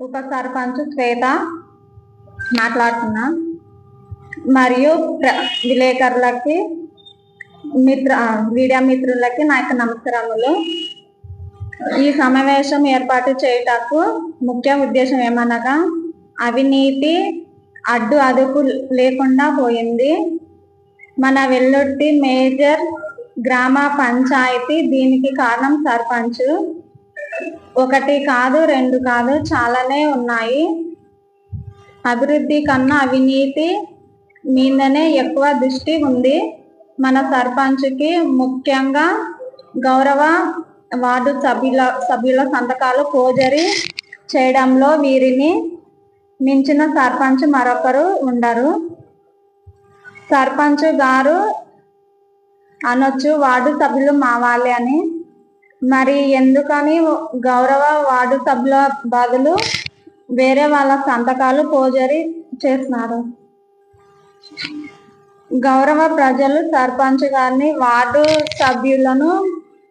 ఉప సర్పంచ్ శ్వేత మాట్లాడుతున్నా. మరియు ప్ర- విలేకరులకి మిత్ర మీడియా మిత్రులకి నా యొక్క నమస్కారములు. ఈ సమావేశం ఏర్పాటు చేయుటకు ముఖ్య ఉద్దేశం ఏమనగా అవినీతి అడ్డు అదుపు లేకుండా పోయింది. మన వెల్లుర్తి మేజర్ గ్రామ పంచాయతీ దీనికి కారణం సర్పంచ్. ఒకటి కాదు రెండు కాదు చాలానే ఉన్నాయి. అభివృద్ధి కన్నా అవినీతి మీదనే ఎక్కువ దృష్టి ఉంది. మన సర్పంచ్కి ముఖ్యంగా గౌరవ వార్డు సభ్యుల సభ్యుల సంతకాలు పోజరి చేయడంలో వీరిని మించిన సర్పంచ్ మరొకరు ఉండరు. సర్పంచ్ గారు అనొచ్చు వార్డు సభ్యులు మా వాళ్ళే అని. మరి ఎందుకని గౌరవ వార్డు సభ్యుల బదులు వేరే వాళ్ళ సంతకాలు పోజరీ చేస్తున్నారు. గౌరవ ప్రజలు సర్పంచ్ గారిని వార్డు సభ్యులను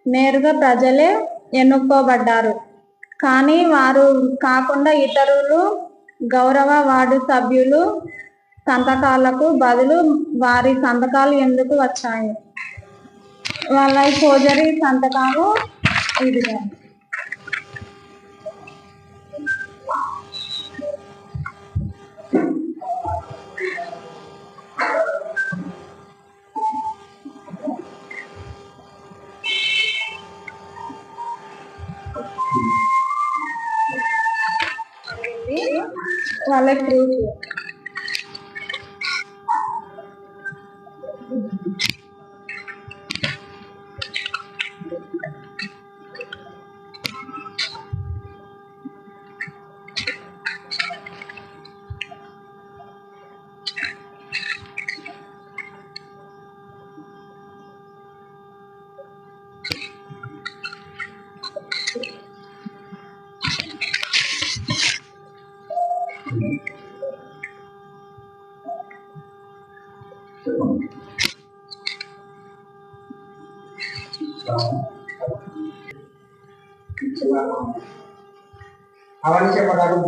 నేరుగా ప్రజలే ఎన్నుకోబడ్డారు. కానీ వారు కాకుండా ఇతరులు గౌరవ వార్డు సభ్యులు సంతకాలకు బదులు వారి సంతకాలు ఎందుకు వచ్చాయి? వాళ్ళ ఫోజరీ సంతకాలు Gitu kan. Wallet Group.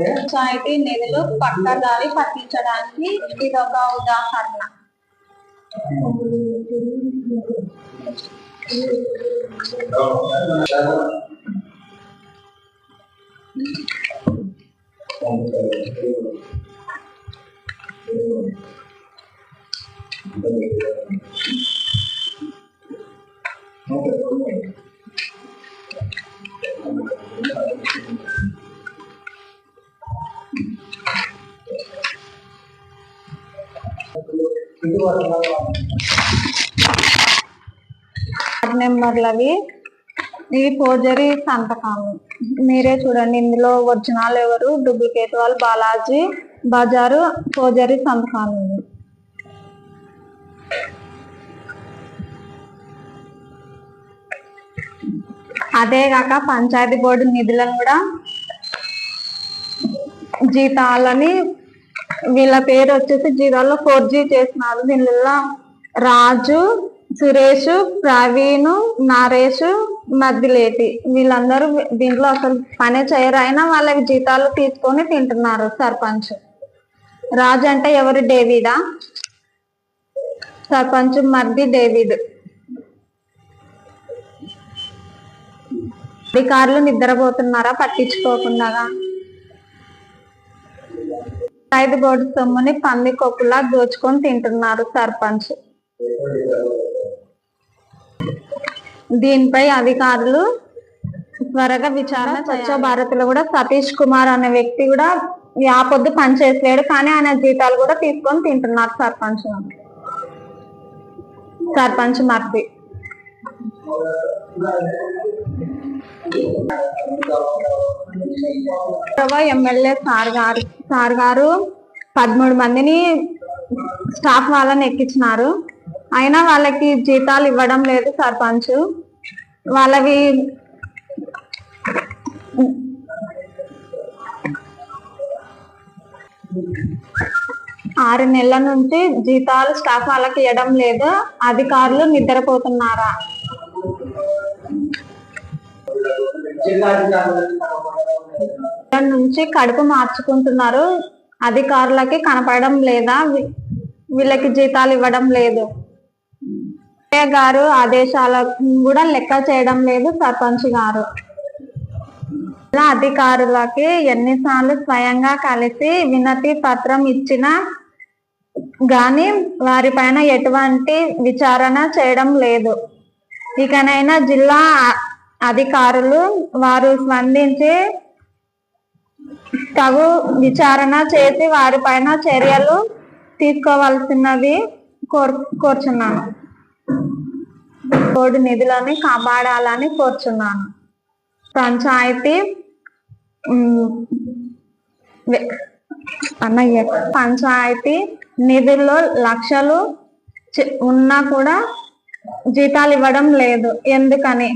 Panchayat నిధులు పక్కదారి పట్టించడానికి ఇది ఒక ఉదాహరణ. ఇంటి వరకు వార్డ్ నెంబర్లవి ఈ ఫోర్జరీ సంతకాలు మీరే చూడండి ఇందులో ఒరిజినల్ ఎవరు? డూప్లికేట్ వాళ్ళు బాలాజీ బజారు ఫోర్జరీ సంతకాలు ఇవి. అదే కాక పంచాయతీ బోర్డు నిధులను కూడా జీతాలని వీళ్ళ పేరు వచ్చేసి జీతాల్లో ఫోర్ జీ చేసినారు దీనిలో రాజు సురేష్ ప్రవీణ్ నరేష్ మద్దిలేటి వీళ్ళందరూ దీంట్లో అసలు పనే చేయరు. అయినా వాళ్ళకి జీతాలు తీసుకొని తింటున్నారు సర్పంచ్. రాజు అంటే ఎవరు? డేవిడా. సర్పంచ్ మర్ది డేవిడ్. అధికారులు నిద్రపోతున్నారా? పట్టించుకోకుండా. ఐదు బోర్డు సొమ్ముని పంది కొక్కులా దోచుకొని తింటున్నారు సర్పంచ్. దీనిపై అధికారులు త్వరగా విచారణ స్వచ్ఛ భారత్లో కూడా సతీష్ కుమార్ అనే వ్యక్తి కూడా ఆ పొద్దు పని చేసలేడు కానీ ఆయన జీతాలు కూడా తీసుకొని తింటున్నారు సర్పంచ్ సర్పంచ్ మర్ది ఎమ్మెల్యే సార్ గారు సార్ గారు పదమూడు మందిని స్టాఫ్ వాళ్ళని ఎక్కించినారు. అయినా వాళ్ళకి జీతాలు ఇవ్వడం లేదు సర్పంచ్. వాళ్ళవి ఆరు నెలల నుంచి జీతాలు స్టాఫ్ వాళ్ళకి ఇవ్వడం లేదు. అధికారులు నిద్రపోతున్నారా? నుంచి కడుపు మార్చుకుంటున్నారు. అధికారులకి కనపడడం లేదా? వీళ్ళకి జీతాలు ఇవ్వడం లేదు. గారు ఆదేశాలకు కూడా లెక్క చేయడం లేదు సర్పంచ్ గారు. అధికారులకి ఎన్నిసార్లు స్వయంగా కలిసి వినతి పత్రం ఇచ్చినా గాని వారిపైన ఎటువంటి విచారణ చేయడం లేదు. ఇకనైనా జిల్లా అధికారులు వారు స్పందించి తగు విచారణ చేసి వారిపైన చర్యలు తీసుకోవాల్సినవి కోర్ కోరుచున్నాను. కోడి నిధులని కాపాడాలని కోరుచున్నాను. పంచాయతీ అన్నయ్య పంచాయతీ నిధుల్లో లక్షలు ఉన్నా కూడా జీతాలు ఇవ్వడం లేదు. ఎందుకని?